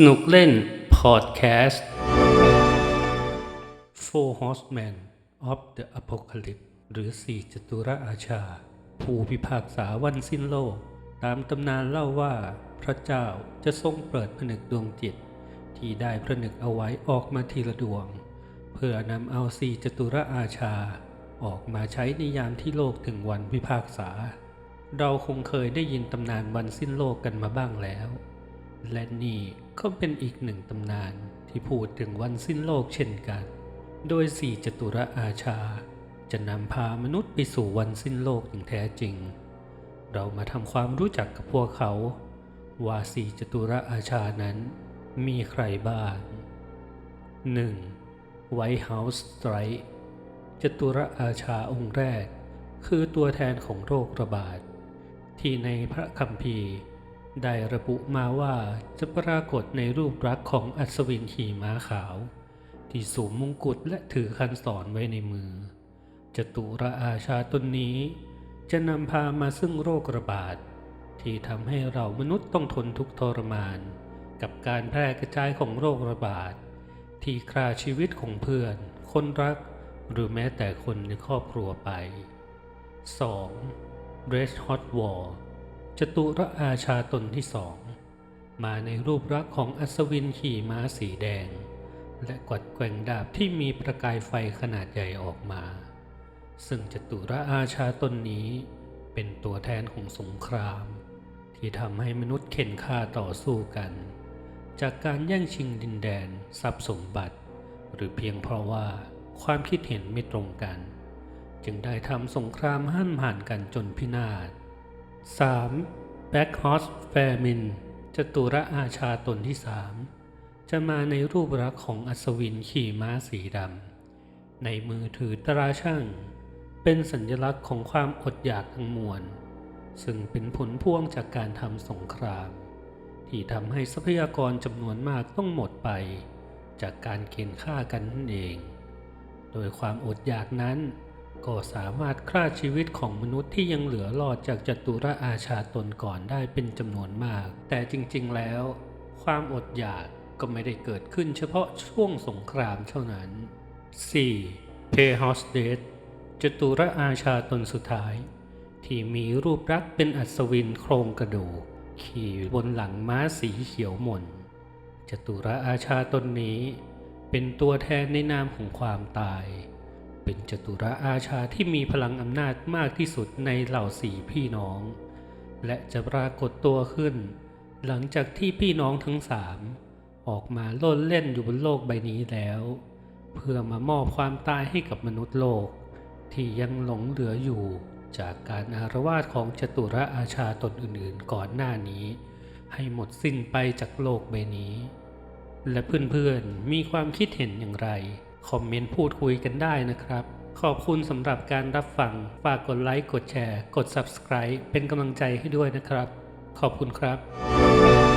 สนุกเล่นพอดแคสต์ Four Horsemen of the Apocalypse หรือสี่จตุรอาชา ผู้พิพากษาวันสิ้นโลก ตามตำนานเล่าว่าพระเจ้าจะทรงเปิดผนึกดวงจิต ที่ได้ผนึกเอาไว้ออกมาทีละดวง เพื่อนำเอาสี่จตุรอาชา ออกมาใช้ในยามที่โลกถึงวันพิพากษา เราคงเคยได้ยินตำนานวันสิ้นโลกกันมาบ้างแล้ว และนี่ก็เป็นอีกหนึ่งตำนานที่พูดถึงวันสิ้นโลกเช่นกัน โดยสี่จตุรอาชา จะนำพามนุษย์ไปสู่วันสิ้นโลกอย่างแท้จริง เรามาทำความรู้จักกับพวกเขา ว่าสี่จตุรอาชานั้นมีใครบ้าง 1. White House Strike จตุรอาชาองค์แรก คือตัวแทนของโรคระบาด ที่ในพระคัมภีร์ ได้ระบุมาว่าจะปรากฏในรูปรักษ์ของอัศวินขี่ม้าขาว ที่สวมมงกุฎและถือคันศรไว้ในมือจตุระอาชาตนนี้ จะนำพามาซึ่งโรคระบาด ที่ทำให้เรามนุษย์ต้องทนทุกทรมาน กับการแพร่กระจายของโรคระบาด ที่ฆ่าชีวิตของเพื่อน คนรัก หรือแม้แต่คนในครอบครัวไป 2. Red Hot War จตุรอาชาตนที่สอง มาในรูปลักษ์ของอัศวินขี่ม้าสีแดง และกวัดแกว่งดาบที่มีประกายไฟขนาดใหญ่ออกมา ซึ่งจตุรอาชาตนนี้เป็นตัวแทนของสงคราม ที่ทำให้มนุษย์เข็นฆ่าต่อสู้กัน จากการแย่งชิงดินแดนทรัพย์สมบัติ หรือเพียงเพราะว่าความคิดเห็นไม่ตรงกัน จึงได้ทำสงครามห้ามหันกันจนพินาศ 3. b a c k Horse f a m i n จตุระอาชาตนที่สามจะมาในรูปลักษ์ของอัศวินขี่ม้าสีดำ ในมือถือตราช่าง เป็นสัญลักษณ์ของความอดอยากทั้งมวล ซึ่งเป็นผลพวงจากการทำสงคราม ที่ทำให้ทรัพยากรจำนวนมากต้องหมดไป จากการเกณฑ์ฆ่ากันนั่นเอง โดยความอดอยากนั้น ก็สามารถฆ่าชีวิตของมนุษย์ที่ยังเหลือรอดจากจัตุรอาชาตนก่อนได้เป็นจำนวนมาก แต่จริงๆแล้ว ความอดอยากก็ไม่ได้เกิดขึ้นเฉพาะช่วงสงครามเท่านั้น 4. p a y h o s d e t จตุรอาชาตนสุดท้าย ที่มีรูปลักษ์เป็นอัศวินโครงกระดูกขี่บนหลังม้าสีเขียวหม่นจตุรอาชาตนนี้เป็นตัวแทนในนามของความตาย เป็นจตุระอาชาที่มีพลังอำนาจมากที่สุดในเหล่าสี่พี่น้อง และจะปรากฏตัวขึ้น หลังจากที่พี่น้องทั้งสามออกมาโลดเล่นอยู่บนโลกใบนี้แล้ว เพื่อมามอบความตายให้กับมนุษย์โลก ที่ยังหลงเหลืออยู่จากการอารวาสของจตุระอาชาตนอื่นๆก่อนหน้านี้ ให้หมดสิ้นไปจากโลกใบนี้ และเพื่อนๆมีความคิดเห็นอย่างไรคอมเมนต์พูดคุยกันได้นะครับ ขอบคุณสำหรับการรับฟัง ฝากกดไลค์ กดแชร์ กด Subscribe เป็นกำลังใจให้ด้วยนะครับ ขอบคุณครับ